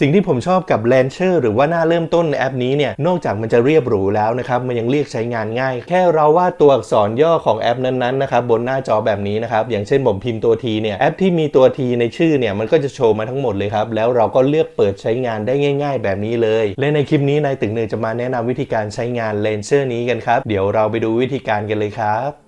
สิ่งที่ผมชอบกับ l a n c h e r หรือว่าหน้าเริ่มต้นแอปนี้เนี่ย นอกจากมันจะเรียบหรูแล้วนะครับ มันยังเรียกใช้งานง่าย แค่เราวาดตัวอักษรย่อของแอปนั้นๆนะครับบนหน้าจอแบบนี้นะครับ อย่างเช่นผมพิมพ์ตัว T เนี่ยแอปที่มีตัว T ในชื่อเนี่ย มันก็จะโชว์มาทั้งหมดเลยครับ แล้วเราก็เลือกเปิดใช้งานได้ง่าย ๆ แบบนี้เลย และในคลิปนี้นายตึงเนยจะมาแนะนำวิธีการใช้งาน l a n c h e r นี้กันครับ เดี๋ยวเราไปดูวิธีการกันเลยครับ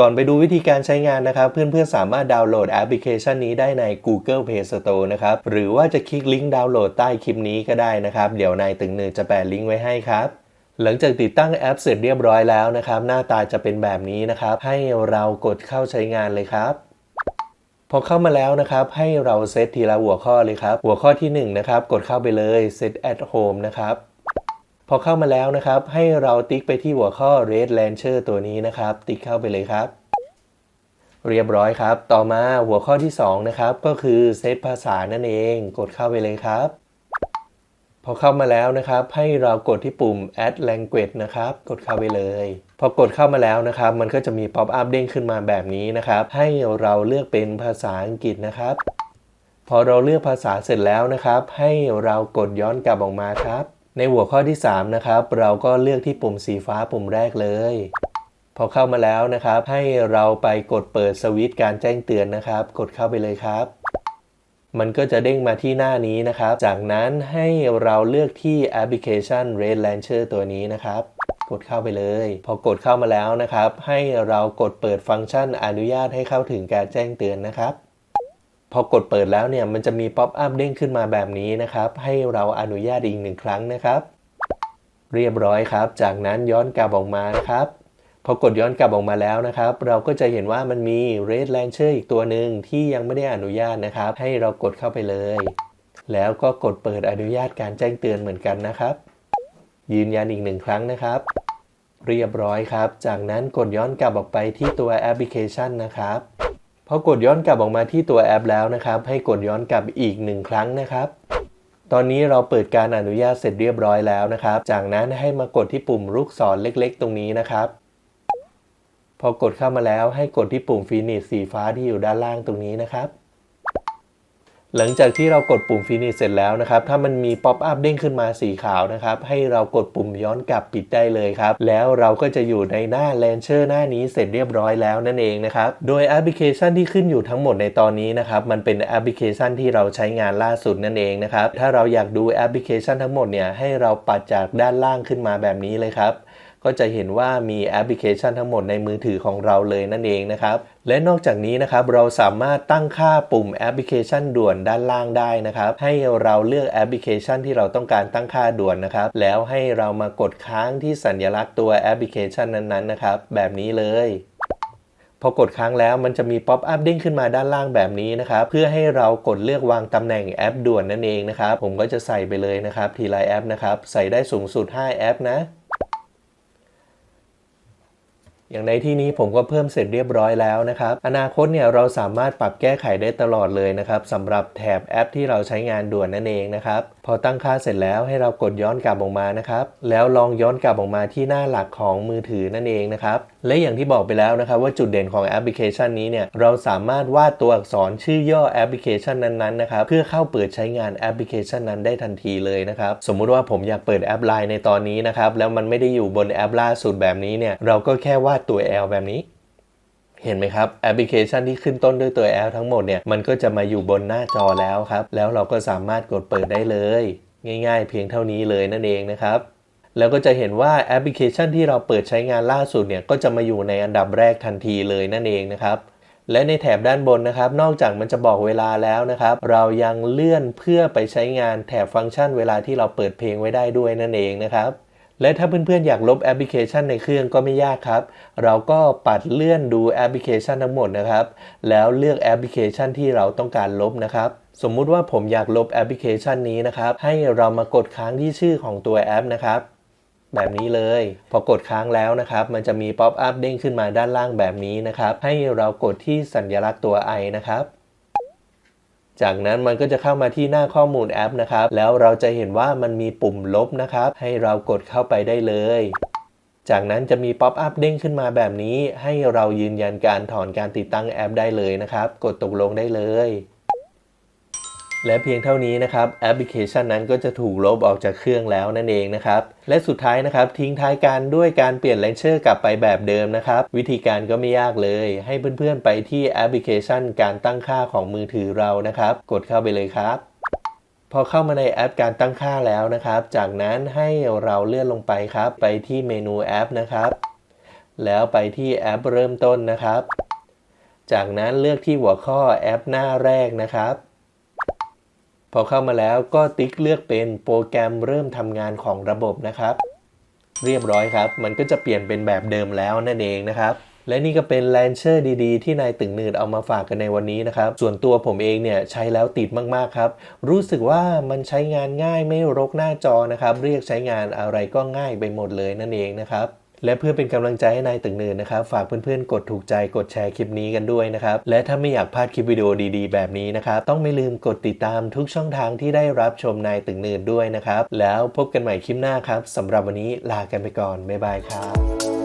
ก่อนไปดูวิธีการใช้งานนะครับ เพื่อนๆ สามารถดาวน์โหลดแอปพลิเคชันนี้ได้ใน Google Play Store นะครับ หรือว่าจะคลิกลิงก์ดาวน์โหลดใต้คลิปนี้ก็ได้นะครับ เดี๋ยวนายตึงเนือจะแปะลิงก์ไว้ให้ครับหลังจากติดตั้งแอปเสร็จเรียบร้อยแล้วนะครับ หน้าตาจะเป็นแบบนี้นะครับ ให้เรากดเข้าใช้งานเลยครับ พอเข้ามาแล้วนะครับ ให้เราเซตทีละหัวข้อเลยครับ หัวข้อที่1นะครับกดเข้าไปเลย Set at Home นะครับ พอเข้ามาแล้วนะครับ ให้เราติ๊กไปที่หัวข้อ Red Launcher ตัวนี้นะครับ ติ๊กเข้าไปเลยครับ เรียบร้อยครับ ต่อมาหัวข้อที่ 2 นะครับ ก็คือเซตภาษานั่นเอง กดเข้าไปเลยครับ พอเข้ามาแล้วนะครับ ให้เรากดที่ปุ่ม add language นะครับ กดเข้าไปเลย พอกดเข้ามาแล้วนะครับ มันก็จะมี pop up เด้งขึ้นมาแบบนี้นะครับ ให้เราเลือกเป็นภาษาอังกฤษนะครับ พอเราเลือกภาษาเสร็จแล้วนะครับ ให้เรากดย้อนกลับออกมาครับ ในหัวข้อที่ 3 นะครับ เราก็เลือกที่ปุ่มสีฟ้าปุ่มแรกเลย พอเข้ามาแล้วนะครับ ให้เราไปกดเปิดสวิตช์การแจ้งเตือนนะครับ กดเข้าไปเลยครับ มันก็จะเด้งมาที่หน้านี้นะครับ จากนั้นให้เราเลือกที่แอปพลิเคชัน Red Launcher ตัวนี้นะครับ กดเข้าไปเลย พอกดเข้ามาแล้วนะครับ ให้เรากดเปิดฟังก์ชันอนุญาตให้เข้าถึงการแจ้งเตือนนะครับ พอกดเปิดแล้วเนี่ยมันจะมีป๊อปอัพเด้งขึ้นมาแบบนี้นะครับ ให้เราอนุญาตอีกหนึ่งครั้งนะครับ เรียบร้อยครับ จากนั้นย้อนกลับออกมานะครับ พอกดย้อนกลับออกมาแล้วนะครับ เราก็จะเห็นว่ามันมี Red Launcher อีกตัวหนึ่งที่ยังไม่ได้อนุญาตนะครับ ให้เรากดเข้าไปเลย แล้วก็กดเปิดอนุญาตการแจ้งเตือนเหมือนกันนะครับ ยืนยันอีกหนึ่งครั้งนะครับ เรียบร้อยครับ จากนั้นกดย้อนกลับออกไปที่ตัวแอปพลิเคชันนะครับ พอกดย้อนกลับออกมาที่ตัวแอปแล้วนะครับ ให้กดย้อนกลับอีกหนึ่งครั้งนะครับ ตอนนี้เราเปิดการอนุญาตเสร็จเรียบร้อยแล้วนะครับ จากนั้นให้มากดที่ปุ่มลูกศรเล็กๆ ตรงนี้นะครับ พอกดเข้ามาแล้วให้กดที่ปุ่มฟินิชสีฟ้าที่อยู่ด้านล่างตรงนี้นะครับ หลังจากที่เรากดปุ่มฟินิชเสร็จแล้วนะครับ ถ้ามันมีป๊อปอัพเด้งขึ้นมาสีขาวนะครับ ให้เรากดปุ่มย้อนกลับปิดได้เลยครับ แล้วเราก็จะอยู่ในหน้า Launcher หน้านี้เสร็จเรียบร้อยแล้วนั่นเองนะครับ โดยแอปพลิเคชันที่ขึ้นอยู่ทั้งหมดในตอนนี้นะครับ มันเป็นแอปพลิเคชันที่เราใช้งานล่าสุดนั่นเองนะครับ ถ้าเราอยากดูแอปพลิเคชันทั้งหมดเนี่ย ให้เราปัดจากด้านล่างขึ้นมาแบบนี้เลยครับ ก็จะเห็นว่ามีแอปพลิเคชันทั้งหมดในมือถือของเราเลยนั่นเองนะครับ และนอกจากนี้นะครับเราสามารถตั้งค่าปุ่มแอปพลิเคชันด่วนด้านล่างได้นะครับ ให้เราเลือกแอปพลิเคชันที่เราต้องการตั้งค่าด่วนนะครับ แล้วให้เรามากดค้างที่สัญลักษณ์ตัวแอปพลิเคชันนั้นๆนะครับ แบบนี้เลยพอกดค้างแล้วมันจะมีป๊อปอัพเด้งขึ้นมาด้านล่างแบบนี้นะครับ เพื่อให้เรากดเลือกวางตำแหน่งแอปด่วนนั่นเองนะครับ ผมก็จะใส่ไปเลยนะครับ ทีละแอปนะครับ ใส่ได้สูงสุด 5 แอปนะ อย่างในที่นี้ผมก็เพิ่มเสร็จเรียบร้อยแล้วนะครับ อนาคตเนี่ยเราสามารถปรับแก้ไขได้ตลอดเลยนะครับสำหรับแถบแอปที่เราใช้งานด่วนนั่นเองนะครับ พอตั้งค่าเสร็จแล้วให้เรากดย้อนกลับออกมานะครับ แล้วลองย้อนกลับออกมาที่หน้าหลักของมือถือนั่นเองนะครับ และอย่างที่บอกไปแล้วนะครับว่าจุดเด่นของแอปพลิเคชันนี้เนี่ยเราสามารถวาดตัวอักษรชื่อย่อแอปพลิเคชันนั้นๆนะครับเพื่อเข้าเปิดใช้งานแอปพลิเคชันนั้นได้ทันทีเลยนะครับ สมมุติว่าผมอยากเปิดแอปไลน์ในตอนนี้นะครับแล้วมันไม่ได้อยู่บนแอปล่าสุดแบบนี้เนี่ยเราก็แค่วาดตัว L แบบนี้ เห็นไหมครับแอปพลิเคชันที่ขึ้นต้นด้วยตัว L ทั้งหมดเนี่ยมันก็จะมาอยู่บนหน้าจอแล้วครับ แล้วเราก็สามารถกดเปิดได้เลย ง่ายๆ เพียงเท่านี้เลยนั่นเองนะครับแล้วก็จะเห็นว่าแอปพลิเคชันที่เราเปิดใช้งานล่าสุดเนี่ยก็จะมาอยู่ในอันดับแรกทันทีเลยนั่นเองนะครับและในแถบด้านบนนะครับ นอกจากมันจะบอกเวลาแล้วนะครับ เรายังเลื่อนเพื่อไปใช้งานแถบฟังก์ชันเวลาที่เราเปิดเพลงไว้ได้ด้วยนั่นเองนะครับ และถ้าเพื่อนๆ อยากลบแอปพลิเคชันในเครื่องก็ไม่ยากครับ เราก็ปัดเลื่อนดูแอปพลิเคชันทั้งหมดนะครับ แล้วเลือกแอปพลิเคชันที่เราต้องการลบนะครับสมมุติว่าผมอยากลบแอปพลิเคชันนี้นะครับ ให้เรามากดค้างที่ชื่อของตัวแอปนะครับ แบบนี้เลย พอกดค้างแล้วนะครับ มันจะมีป๊อปอัพเด้งขึ้นมาด้านล่างแบบนี้นะครับ ให้เรากดที่สัญลักษณ์ตัว i นะครับ จากนั้นมันก็จะเข้ามาที่หน้าข้อมูลแอปนะครับ แล้วเราจะเห็นว่ามันมีปุ่มลบนะครับ ให้เรากดเข้าไปได้เลย จากนั้นจะมีป๊อปอัพเด้งขึ้นมาแบบนี้ ให้เรายืนยันการถอนการติดตั้งแอปได้เลยนะครับ กดตกลงได้เลย และเพียงเท่านี้นะครับแอปพลิเคชันนั้นก็จะถูกลบออกจากเครื่องแล้วนั่นเองนะครับ และสุดท้ายนะครับทิ้งท้ายการด้วยการเปลี่ยนเลนเชอร์กลับไปแบบเดิมนะครับ วิธีการก็ไม่ยากเลย ให้เพื่อนๆไปที่แอปพลิเคชันการตั้งค่าของมือถือเรานะครับ กดเข้าไปเลยครับพอเข้ามาในแอปการตั้งค่าแล้วนะครับ จากนั้นให้เราเลื่อนลงไปครับ ไปที่เมนูแอปนะครับ แล้วไปที่แอปเริ่มต้นนะครับ จากนั้นเลือกที่หัวข้อแอปหน้าแรกนะครับ พอเข้ามาแล้วก็ติ๊กเลือกเป็นโปรแกรมเริ่มทำงานของระบบนะครับ เรียบร้อยครับ มันก็จะเปลี่ยนเป็นแบบเดิมแล้วนั่นเองนะครับและนี่ก็เป็นแลนเชอร์ดีๆ ที่นายตึงหนืดเอามาฝากกันในวันนี้นะครับ ส่วนตัวผมเองเนี่ยใช้แล้วติดมากๆครับ รู้สึกว่ามันใช้งานง่ายไม่รกหน้าจอนะครับ เรียกใช้งานอะไรก็ง่ายไปหมดเลยนั่นเองนะครับ และเพื่อเป็นกำลังใจให้นายตึงเนินนะครับ ฝากเพื่อนๆ กดถูกใจกดแชร์คลิปนี้กันด้วยนะครับ และถ้าไม่อยากพลาดคลิปวิดีโอดีๆ แบบนี้นะครับ ต้องไม่ลืมกดติดตามทุกช่องทางที่ได้รับชมนายตึงเนินด้วยนะครับ แล้วพบกันใหม่คลิปหน้าครับสำหรับวันนี้ลากันไปก่อนบ๊ายบายครับ